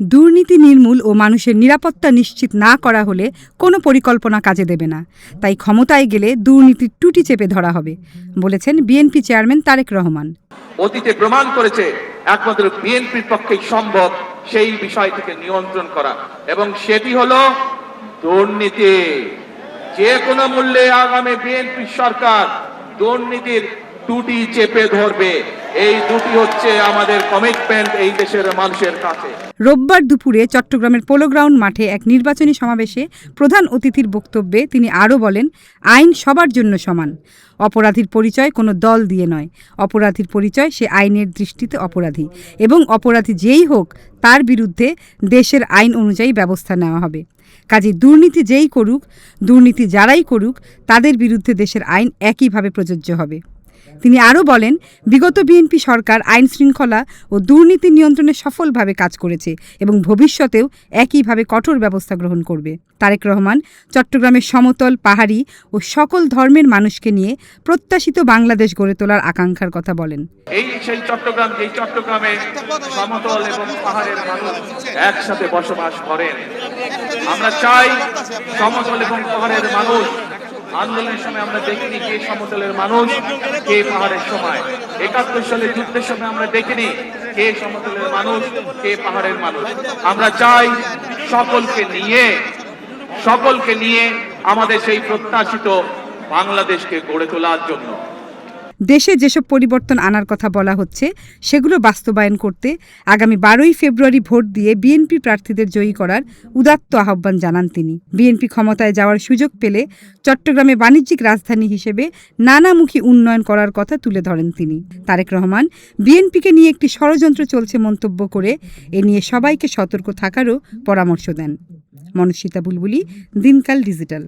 দুর্নীতি নির্মূল ও মানুষের নিরাপত্তা নিশ্চিত না করা হলে কোনো পরিকল্পনা কাজে দেবে না। তাই ক্ষমতায় গেলে দুর্নীতির টুটি চেপে ধরা হবে, বলেছেন বিএনপি চেয়ারম্যান তারেক রহমান। অতীতে প্রমাণ করেছে একমাত্র বিএনপির পক্ষেই সম্ভব সেই বিষয়টিকে নিয়ন্ত্রণ করা, এবং সেটি হলো দুর্নীতি। যে কোনো মূল্যে আগামী বিএনপি সরকার দুর্নীতির টুটি চেপে ধরবে। এই দুটি হচ্ছে আমাদের কমিটমেন্ট এই দেশের মানুষের কাছে। রোববার দুপুরে চট্টগ্রামের পোলো গ্রাউন্ড মাঠে এক নির্বাচনী সমাবেশে প্রধান অতিথির বক্তব্যে তিনি আরও বলেন, আইন সবার জন্য সমান। অপরাধীর পরিচয় কোনো দল দিয়ে নয়। অপরাধীর পরিচয় সে আইনের দৃষ্টিতে অপরাধী। এবং অপরাধী যেই হোক, তার বিরুদ্ধে দেশের আইন অনুযায়ী ব্যবস্থা নেওয়া হবে। কাজে দুর্নীতি যেই করুক, দুর্নীতি যারাই করুক, তাদের বিরুদ্ধে দেশের আইন একইভাবে প্রযোজ্য হবে। তিনি আরও বলেন, বিগত বিএনপি সরকার আইন শৃঙ্খলা ও দুর্নীতি নিয়ন্ত্রণে সফলভাবে কাজ করেছে এবং ভবিষ্যতেও একইভাবে কঠোর ব্যবস্থা গ্রহণ করবে। তারেক রহমান, চট্টগ্রামের সমতল, পাহাড়ি ও সকল ধর্মের মানুষকে নিয়ে প্রত্যাশিত বাংলাদেশ গড়ে তোলার আকাঙ্ক্ষার কথা বলেন। এই সেই চট্টগ্রাম, যেই চট্টগ্রামে সমতল এবং পাহাড়ের মানুষ একসাথে বসবাস করেন, আমরা চাই সমতল এবং পাহাড়ের মানুষ আন্দোলনের সময় আমরা দেখিনি কে সমতলের মানুষ, কে পাহাড়ের সময়। একাত্তর সালে যুদ্ধের সময় আমরা দেখিনি কে সমতলের মানুষ, কে পাহাড়ের মানুষ। আমরা চাই সকলকে নিয়ে সকলকে নিয়ে আমাদের সেই প্রত্যাশিত বাংলাদেশকে গড়ে তোলার জন্য। দেশে যেসব পরিবর্তন আনার কথা বলা হচ্ছে, সেগুলো বাস্তবায়ন করতে আগামী বারোই ফেব্রুয়ারি ভোট দিয়ে বিএনপি প্রার্থীদের জয়ী করার উদাত্ত আহ্বান জানান তিনি। বিএনপি ক্ষমতায় যাওয়ার সুযোগ পেলে চট্টগ্রামে বাণিজ্যিক রাজধানী হিসেবে নানামুখী উন্নয়ন করার কথা তুলে ধরেন তিনি। তারেক রহমান, বিএনপিকে নিয়ে একটি ষড়যন্ত্র চলছে মন্তব্য করে এ নিয়ে সবাইকে সতর্ক থাকারও পরামর্শ দেন। মনস্মিতা বুলবুলি, দিনকাল ডিজিটাল।